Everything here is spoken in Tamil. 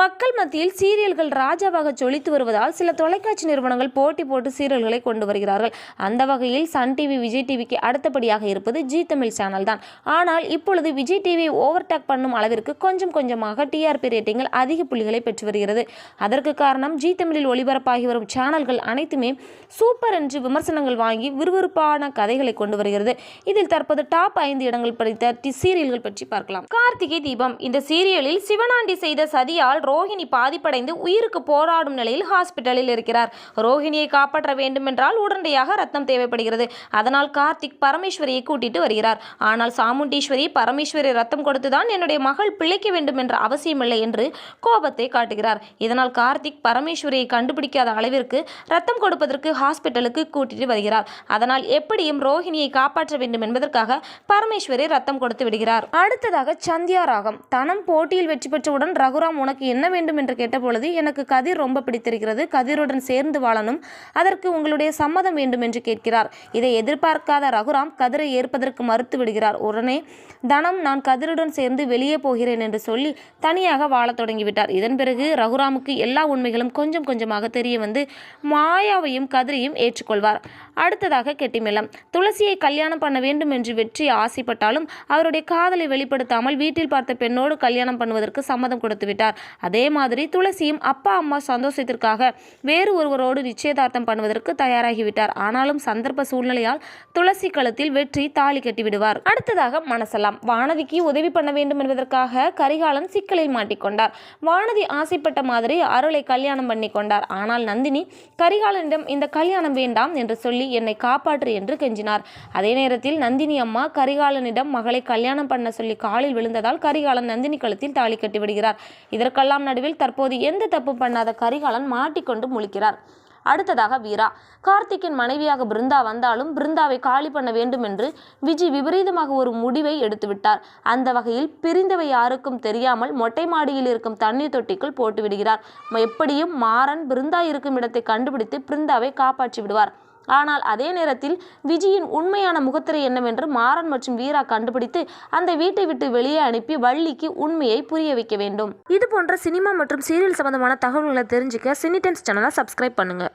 மக்கள் மத்தியில் சீரியல்கள் ராஜாவாக ஜொலித்து வருவதால் சில தொலைக்காட்சி நிறுவனங்கள் போட்டி போட்டு சீரியல்களை கொண்டு வருகிறார்கள். அந்த வகையில் சன் டிவி விஜய் டிவிக்கு அடுத்தபடியாக இருப்பது ஜி தமிழ் சேனல் தான். ஆனால் இப்பொழுது விஜய் டிவி ஓவர்டேக் பண்ணும் அளவிற்கு கொஞ்சம் கொஞ்சமாக டிஆர்பி ரேட்டிங்கில் அதிக புள்ளிகளை பெற்று வருகிறது. அதற்கு காரணம் ஜி தமிழில் ஒளிபரப்பாகி வரும் சேனல்கள் அனைத்துமே சூப்பர் என்று விமர்சனங்கள் வாங்கி விறுவிறுப்பான கதைகளை கொண்டு வருகிறது. இதில் தற்போது டாப் ஐந்து இடங்கள் படித்த டி சீரியல்கள் பற்றி பார்க்கலாம். கார்த்திகை தீபம். இந்த சீரியலில் சிவனாண்டி செய்த சதியால் ரோஹிணி பாதிப்படைந்து உயிருக்கு போராடும் நிலையில் ஹாஸ்பிட்டலில் இருக்கிறார். ரோஹிணியை காப்பாற்ற வேண்டுமென்றால் உடனடியாக ரத்தம் தேவைப்படுகிறது. அதனால் கார்த்திக் பரமேஸ்வரியை கூட்டிட்டு வருகிறார். ஆனால் சாமுண்டீஸ்வரி பரமேஸ்வரி ரத்தம் கொடுத்துதான் என்னுடைய மகள் பிழைக்க வேண்டும் என்ற அவசியமில்லை என்று கோபத்தை காட்டுகிறார். இதனால் கார்த்திக் பரமேஸ்வரியை கண்டுபிடிக்காத அளவிற்கு ரத்தம் கொடுப்பதற்கு ஹாஸ்பிட்டலுக்கு கூட்டிட்டு வருகிறார். அதனால் எப்படியும் ரோஹிணியை காப்பாற்ற வேண்டும் என்பதற்காக பரமேஸ்வரி ரத்தம் கொடுத்து விடுகிறார். அடுத்ததாக சந்தியா ராகம். தனம் போட்டியில் வெற்றி பெற்றவுடன் ரகுராம் உனக்கு என்ன வேண்டும் என்று கேட்டபொழுது எனக்கு கதிர் ரொம்ப பிடித்திருக்கிறது கதிருடன் சேர்ந்து வாழணும். அதற்கு உங்களுடைய சம்மதம் வேண்டும் என்று கேட்கிறார். இதை எதிர்பார்க்காத ரகுராம் கதிரை ஏற்பதற்கு மறுத்து விடுகிறார். உடனே தனம் நான் கதிருடன் சேர்ந்து வெளியே போகிறேன் என்று சொல்லி தனியாக வாழத் தொடங்கிவிட்டார். இதன் பிறகு ரகுராமுக்கு எல்லா உண்மைகளும் கொஞ்சம் கொஞ்சமாக தெரிய வந்து மாயாவையும் கதிரையும் ஏற்றுக்கொள்வார். அடுத்ததாக கெட்டிமெல்லம் துளசியை கல்யாணம் பண்ண வேண்டும் என்று வெற்றி ஆசைப்பட்டாலும் அவருடைய காதலை வெளிப்படுத்தாமல் வீட்டில் பார்த்த பெண்ணோடு கல்யாணம் பண்ணுவதற்கு சம்மதம் கொடுத்து விட்டார் அதே மாதிரி துளசியும் அப்பா அம்மா சந்தோஷத்திற்காக வேறு ஒருவரோடு நிச்சயதார்த்தம் பண்ணுவதற்கு தயாராகிவிட்டார். ஆனாலும் சந்தர்ப்ப சூழ்நிலையால் துளசி கழுத்தில் வெற்றி தாலி கட்டிவிடுவார் அடுத்ததாக மனசெல்லாம். வானதிக்கு உதவி பண்ண வேண்டும் என்பதற்காக கரிகாலன் சிக்கலில் மாட்டிக்கொண்டார். வானதி ஆசைப்பட்ட மாதிரி அருளை கல்யாணம் பண்ணி கொண்டார். ஆனால் நந்தினி கரிகாலனிடம் இந்த கல்யாணம் வேண்டாம் என்று சொல்லி என்னை காப்பாற்று என்று கெஞ்சினார். அதே நேரத்தில் நந்தினி அம்மா கரிகாலனிடம் மகளை கல்யாணம் பண்ண சொல்லி காலில் விழுந்ததால் கரிகாலன் நந்தினி கழுத்தில் தாலி கட்டிவிடுகிறார் இதற்கெல்லாம் இதற்கெல்லாம் நடுவில் தற்போது எந்த தப்பும் பண்ணாத கரிகாலன் மாட்டிக்கொண்டு முழிக்கிறார். அடுத்ததாக வீரா. கார்த்திக்கின் மனைவியாக பிருந்தா வந்தாலும் பிருந்தாவை காலி பண்ண வேண்டும் என்று விஜி விபரீதமாக ஒரு முடிவை எடுத்துவிட்டார். அந்த வகையில் பிரிந்தவை யாருக்கும் தெரியாமல் மொட்டை மாடியில் இருக்கும் தண்ணீர் தொட்டிக்குள் போட்டு விடுகிறார் எப்படியும் மாறன் பிருந்தா இருக்கும் இடத்தை கண்டுபிடித்து பிருந்தாவை காப்பாற்றி விடுவார் ஆனால் அதே நேரத்தில் விஜயின் உண்மையான முகத்திரை என்னவென்று மாறன் மற்றும் வீரா கண்டுபிடித்து அந்த வீட்டை விட்டு வெளியே அனுப்பி வள்ளிக்கு உண்மையை புரிய வைக்க வேண்டும். இது போன்ற சினிமா மற்றும் சீரியல் சம்பந்தமான தகவல்களை தெரிஞ்சுக்க சினிடென்ஸ் சேனலை சப்ஸ்கிரைப் பண்ணுங்க.